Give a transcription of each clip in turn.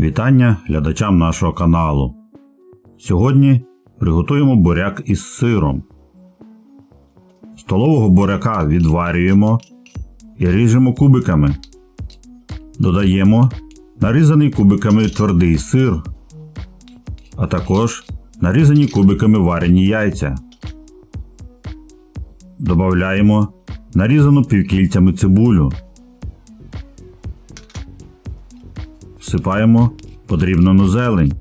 Вітання глядачам нашого каналу. Сьогодні приготуємо буряк із сиром. Столового буряка відварюємо і ріжемо кубиками. Додаємо нарізаний кубиками твердий сир, а також нарізані кубиками варені яйця. Добавляємо нарізану півкільцями цибулю. Всипаємо подрібнену зелень.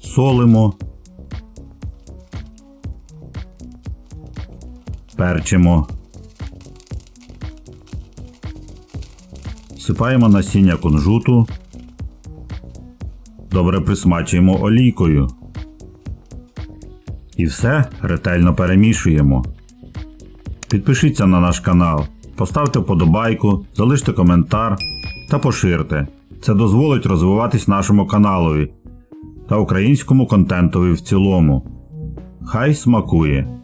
Солимо. Перчимо. Всипаємо насіння кунжуту. Добре присмачуємо олійкою. І все ретельно перемішуємо. Підпишіться на наш канал, поставте вподобайку, залиште коментар та поширте. Це дозволить розвиватись нашому каналові та українському контентові в цілому. Хай смакує!